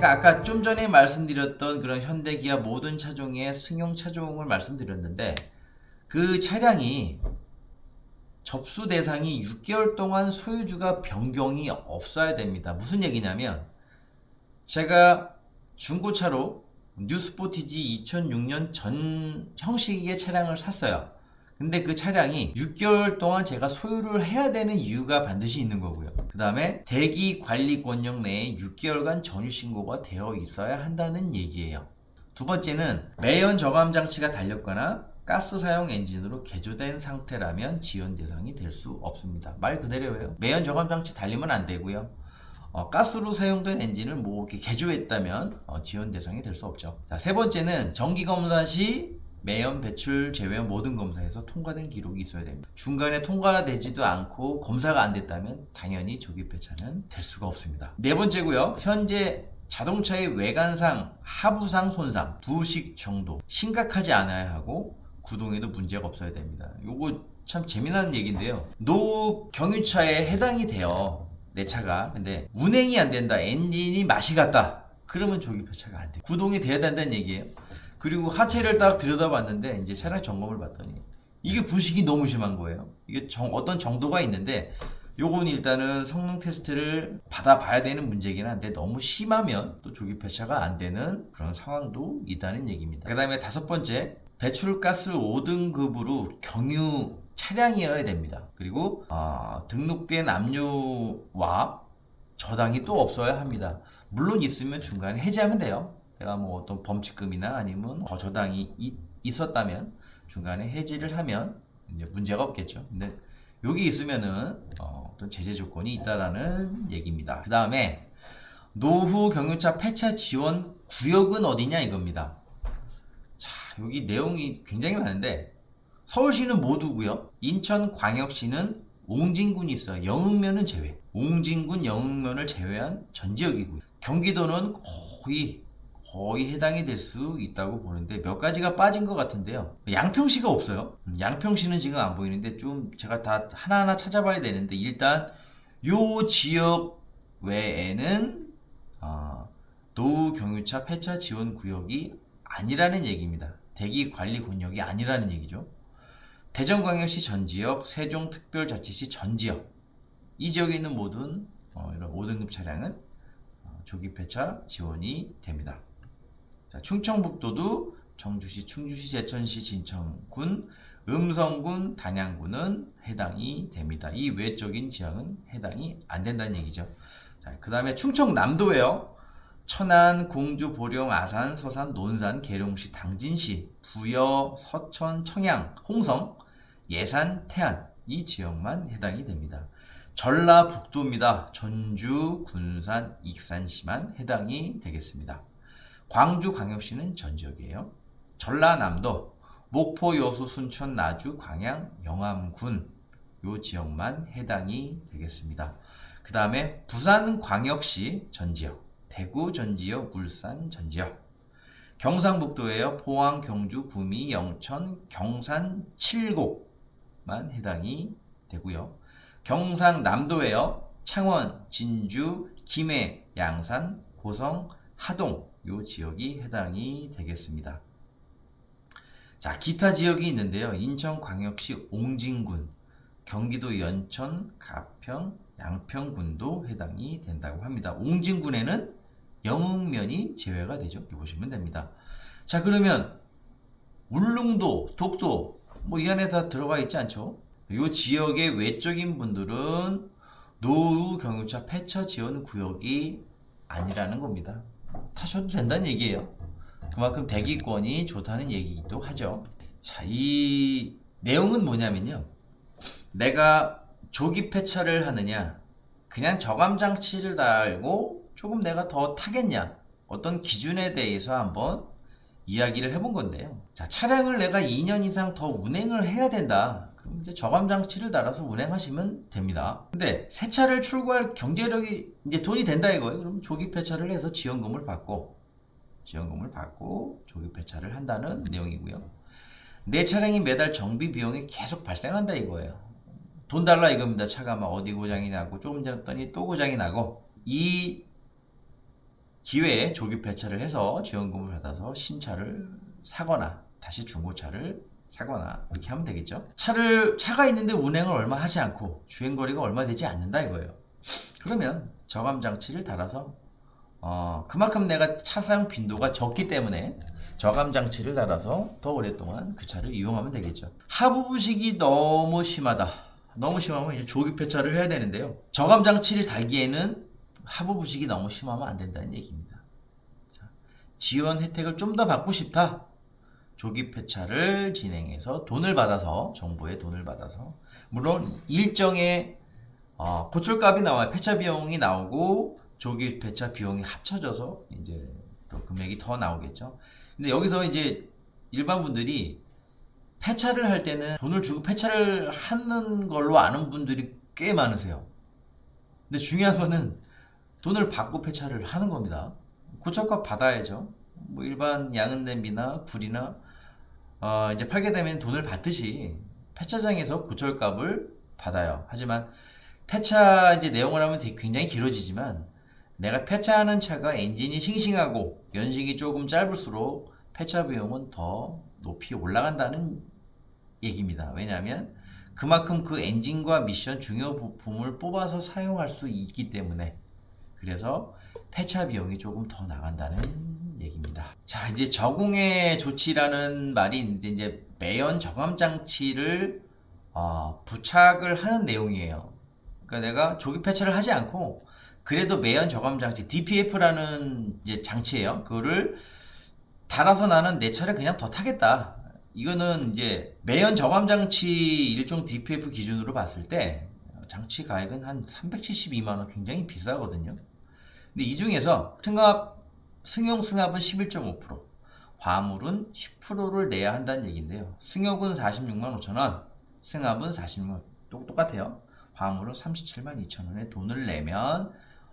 제가 아까 좀 전에 말씀드렸던 그런 현대기아 모든 차종의 승용 차종을 말씀드렸는데 그 차량이 접수 대상이 6개월 동안 소유주가 변경이 없어야 됩니다. 무슨 얘기냐면 제가 중고차로 뉴스포티지 2006년 전 형식의 차량을 샀어요. 근데 그 차량이 6개월 동안 제가 소유를 해야 되는 이유가 반드시 있는 거고요. 그 다음에 대기 관리 권역 내에 6개월간 전유 신고가 되어 있어야 한다는 얘기예요. 두 번째는 매연 저감 장치가 달렸거나 가스 사용 엔진으로 개조된 상태라면 지원 대상이 될 수 없습니다. 말 그대로예요. 매연 저감 장치 달리면 안 되고요. 어, 가스로 사용된 엔진을 뭐 이렇게 개조했다면 어, 지원 대상이 될 수 없죠. 자, 세 번째는 정기 검사 시 매연 배출 제외 모든 검사에서 통과된 기록이 있어야 됩니다. 중간에 통과되지도 않고 검사가 안 됐다면 당연히 조기 폐차는 될 수가 없습니다. 네 번째고요. 현재 자동차의 외관상, 하부상 손상, 부식 정도 심각하지 않아야 하고 구동에도 문제가 없어야 됩니다. 요거 참 재미나는 얘기인데요. 노후 경유차에 해당이 돼요. 내 차가. 근데 운행이 안 된다. 엔진이 맛이 갔다. 그러면 조기 폐차가 안 돼. 구동이 돼야 된다는 얘기예요. 그리고 하체를 딱 들여다봤는데 이제 차량 점검을 봤더니 이게 부식이 너무 심한 거예요. 이게 정- 어떤 정도가 있는데 요건 일단은 성능 테스트를 받아봐야 되는 문제긴 한데 너무 심하면 또 조기 폐차가 안 되는 그런 상황도 있다는 얘기입니다. 그 다음에 다섯 번째 배출가스 5등급으로 경유 차량이어야 됩니다. 그리고 아, 등록된 압류와 저당이 또 없어야 합니다. 물론 있으면 중간에 해지하면 돼요. 내가 뭐 어떤 범칙금이나 아니면 거저당이 이- 있었다면 중간에 해지를 하면 이제 문제가 없겠죠. 근데 여기 있으면은 어, 떤 제재 조건이 있다라는 얘기입니다. 그 다음에 노후 경유차 폐차 지원 구역은 어디냐 이겁니다. 자 여기 내용이 굉장히 많은데 서울시는 모두고요. 인천광역시는 옹진군이 있어요. 영흥면은 제외. 옹진군 영흥면을 제외한 전 지역이고요. 경기도는 거의 거의 해당이 될 수 있다고 보는데 몇 가지가 빠진 것 같은데요. 양평시가 없어요. 음, 양평시는 지금 안 보이는데 좀 제가 다 하나하나 찾아봐야 되는데 일단 요 지역 외에는 어, 노후 경유차 폐차 지원 구역이 아니라는 얘기입니다. 대기 관리 권역이 아니라는 얘기죠. 대전광역시 전 지역, 세종특별자치시 전 지역 이 지역에 있는 모든 어, 이런 5등급 차량은 어, 조기 폐차 지원이 됩니다. 자, 충청북도도 청주시, 충주시, 제천시, 진천군, 음성군, 단양군은 해당이 됩니다. 이 외적인 지역은 해당이 안 된다는 얘기죠. 자, 그 다음에 충청남도에요. 천안, 공주, 보령, 아산, 서산, 논산, 계룡시, 당진시, 부여, 서천, 청양, 홍성, 예산, 태안 이 지역만 해당이 됩니다. 전라북도입니다. 전주, 군산, 익산시만 해당이 되겠습니다. 광주광역시는 전 지역이에요. 전라남도, 목포, 여수, 순천, 나주, 광양, 영암군 요 지역만 해당이 되겠습니다. 그 다음에 부산광역시 전 지역, 대구 전 지역, 울산 전 지역, 경상북도에요. 포항, 경주, 구미, 영천, 경산, 칠곡만 해당이 되고요. 경상남도에요. 창원, 진주, 김해, 양산, 고성, 하동 요 지역이 해당이 되겠습니다. 자, 기타 지역이 있는데요. 인천광역시 옹진군, 경기도 연천, 가평, 양평군도 해당이 된다고 합니다. 옹진군에는 영흥면이 제외가 되죠. 보시면 됩니다. 자, 그러면 울릉도, 독도 뭐 이 안에 다 들어가 있지 않죠? 이 지역의 외적인 분들은 노후 경유차 폐차 지원 구역이 아니라는 겁니다. 타셔도 된다는 얘기예요. 그만큼 대기권이 좋다는 얘기기도 하죠. 자, 이 내용은 뭐냐면요. 내가 조기 폐차를 하느냐, 그냥 저감 장치를 달고 조금 내가 더 타겠냐, 어떤 기준에 대해서 한번 이야기를 해본 건데요. 자, 차량을 내가 2년 이상 더 운행을 해야 된다. 이제 저감 장치를 달아서 운행하시면 됩니다. 근데 새 차를 출고할 경제력이 이제 돈이 된다 이거예요. 그럼 조기 폐차를 해서 지원금을 받고 지원금을 받고 조기 폐차를 한다는 내용이고요. 내 차량이 매달 정비 비용이 계속 발생한다 이거예요. 돈 달라 이겁니다. 차가 막 어디 고장이 나고 조금 전더니 또 고장이 나고 이 기회에 조기 폐차를 해서 지원금을 받아서 신차를 사거나 다시 중고차를 사거나 이렇게 하면 되겠죠. 차를 차가 있는데 운행을 얼마 하지 않고 주행 거리가 얼마 되지 않는다 이거예요. 그러면 저감 장치를 달아서 어, 그만큼 내가 차 사용 빈도가 적기 때문에 저감 장치를 달아서 더 오랫동안 그 차를 이용하면 되겠죠. 하부 부식이 너무 심하다. 너무 심하면 이제 조기 폐차를 해야 되는데요. 저감 장치를 달기에는 하부 부식이 너무 심하면 안 된다는 얘기입니다. 자, 지원 혜택을 좀 더 받고 싶다. 조기 폐차를 진행해서 돈을 받아서 정부의 돈을 받아서 물론 일정의 어, 고철값이 나와요. 폐차 비용이 나오고 조기 폐차 비용이 합쳐져서 이제 또 금액이 더 나오겠죠. 근데 여기서 이제 일반 분들이 폐차를 할 때는 돈을 주고 폐차를 하는 걸로 아는 분들이 꽤 많으세요. 근데 중요한 거는 돈을 받고 폐차를 하는 겁니다. 고철값 받아야죠. 뭐 일반 양은 냄비나 굴이나 어, 이제 팔게 되면 돈을 받듯이 폐차장에서 고철값을 받아요. 하지만 폐차 이제 내용을 하면 되게 굉장히 길어지지만 내가 폐차하는 차가 엔진이 싱싱하고 연식이 조금 짧을수록 폐차 비용은 더 높이 올라간다는 얘기입니다. 왜냐하면 그만큼 그 엔진과 미션 중요 부품을 뽑아서 사용할 수 있기 때문에 그래서 폐차 비용이 조금 더 나간다는 얘기입니다. 자, 이제 저공해 조치라는 말이 이제, 이제 매연 저감 장치를 어, 부착을 하는 내용이에요. 그러니까 내가 조기 폐차를 하지 않고 그래도 매연 저감 장치 DPF라는 이제 장치예요. 그거를 달아서 나는 내 차를 그냥 더 타겠다. 이거는 이제 매연 저감 장치 일종 DPF 기준으로 봤을 때 장치 가액은 한 372만 원 굉장히 비싸거든요. 근데 이 중에서 승합 승용 승합은 11.5%, 화물은 10%를 내야 한다는 얘기인데요. 승용은 46만 5천 원, 승합은 46만 똑, 똑같아요. 화물은 37만 2천 원에 돈을 내면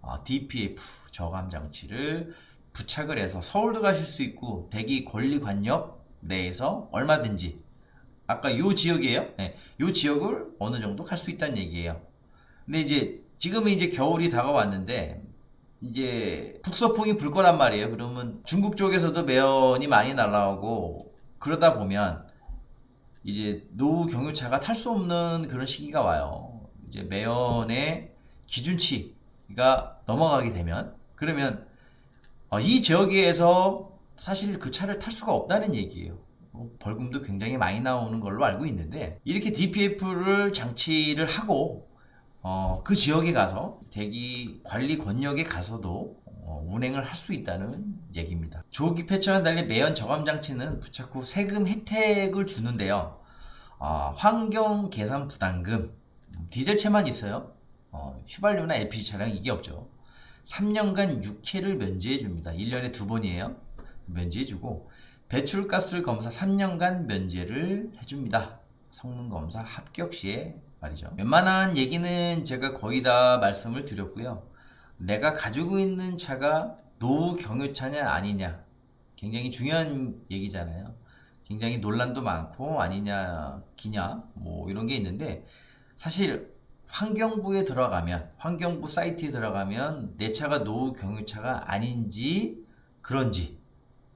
어, DPF 저감 장치를 부착을 해서 서울도 가실 수 있고 대기 권리 관역 내에서 얼마든지 아까 요 지역이에요. 네, 요 지역을 어느 정도 갈 수 있다는 얘기예요. 근데 이제 지금은 이제 겨울이 다가왔는데 이제 북서풍이 불 거란 말이에요. 그러면 중국 쪽에서도 매연이 많이 날라오고 그러다 보면 이제 노후 경유차가 탈 수 없는 그런 시기가 와요. 이제 매연의 기준치가 넘어가게 되면 그러면 어, 이 지역에서 사실 그 차를 탈 수가 없다는 얘기예요. 뭐 벌금도 굉장히 많이 나오는 걸로 알고 있는데 이렇게 DPF를 장치를 하고 어, 그 지역에 가서 대기 관리 권역에 가서도 어, 운행을 할 수 있다는 얘기입니다. 조기 폐차와 달리 매연 저감 장치는 부착 후 세금 혜택을 주는데요. 어, 환경 계산 부담금 디젤차만 있어요. 어, 휘발유나 LPG 차량 이게 없죠. 3년간 6회를 면제해 줍니다. 1년에 두 번이에요. 면제해 주고 배출가스 검사 3년간 면제를 해 줍니다. 성능 검사 합격 시에 말이죠. 웬만한 얘기는 제가 거의 다 말씀을 드렸고요. 내가 가지고 있는 차가 노후 경유차냐 아니냐 굉장히 중요한 얘기잖아요. 굉장히 논란도 많고 아니냐 기냐 뭐 이런 게 있는데 사실 환경부에 들어가면 환경부 사이트에 들어가면 내 차가 노후 경유차가 아닌지 그런지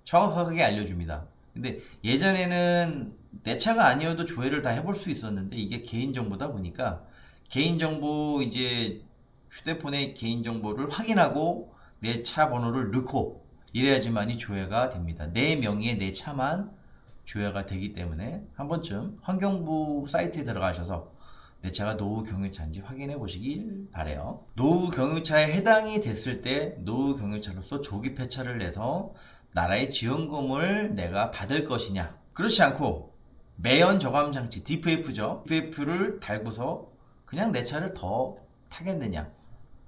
정확하게 알려줍니다. 근데 예전에는 내 차가 아니어도 조회를 다 해볼 수 있었는데 이게 개인정보다 보니까 개인정보 이제 휴대폰의 개인정보를 확인하고 내 차 번호를 넣고 이래야지만이 조회가 됩니다. 내 명의의 내 차만 조회가 되기 때문에 한 번쯤 환경부 사이트에 들어가셔서 내 차가 노후 경유차인지 확인해 보시길 바래요. 노후 경유차에 해당이 됐을 때 노후 경유차로서 조기 폐차를 내서 나라의 지원금을 내가 받을 것이냐? 그렇지 않고 매연 저감 장치 DPF죠. DPF를 달고서 그냥 내 차를 더 타겠느냐?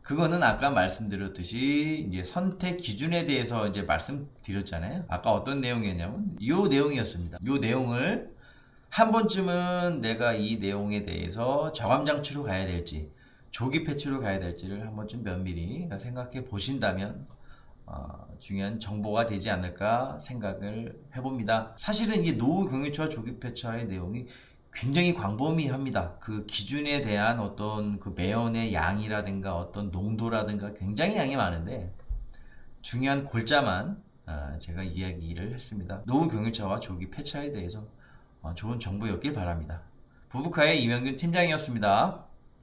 그거는 아까 말씀드렸듯이 이제 선택 기준에 대해서 이제 말씀드렸잖아요. 아까 어떤 내용이었냐면 이 내용이었습니다. 이 내용을 한 번쯤은 내가 이 내용에 대해서 저감 장치로 가야 될지 조기 패치로 가야 될지를 한 번쯤 면밀히 생각해 보신다면 어, 중요한 정보가 되지 않을까 생각을 해봅니다. 사실은 이게 노후 경유차와 조기 폐차의 내용이 굉장히 광범위합니다. 그 기준에 대한 어떤 그 매연의 양이라든가 어떤 농도라든가 굉장히 양이 많은데 중요한 골자만 아, 제가 이야기를 했습니다. 노후 경유차와 조기 폐차에 대해서 어, 좋은 정보였길 바랍니다. 부부카의 이명균 팀장이었습니다.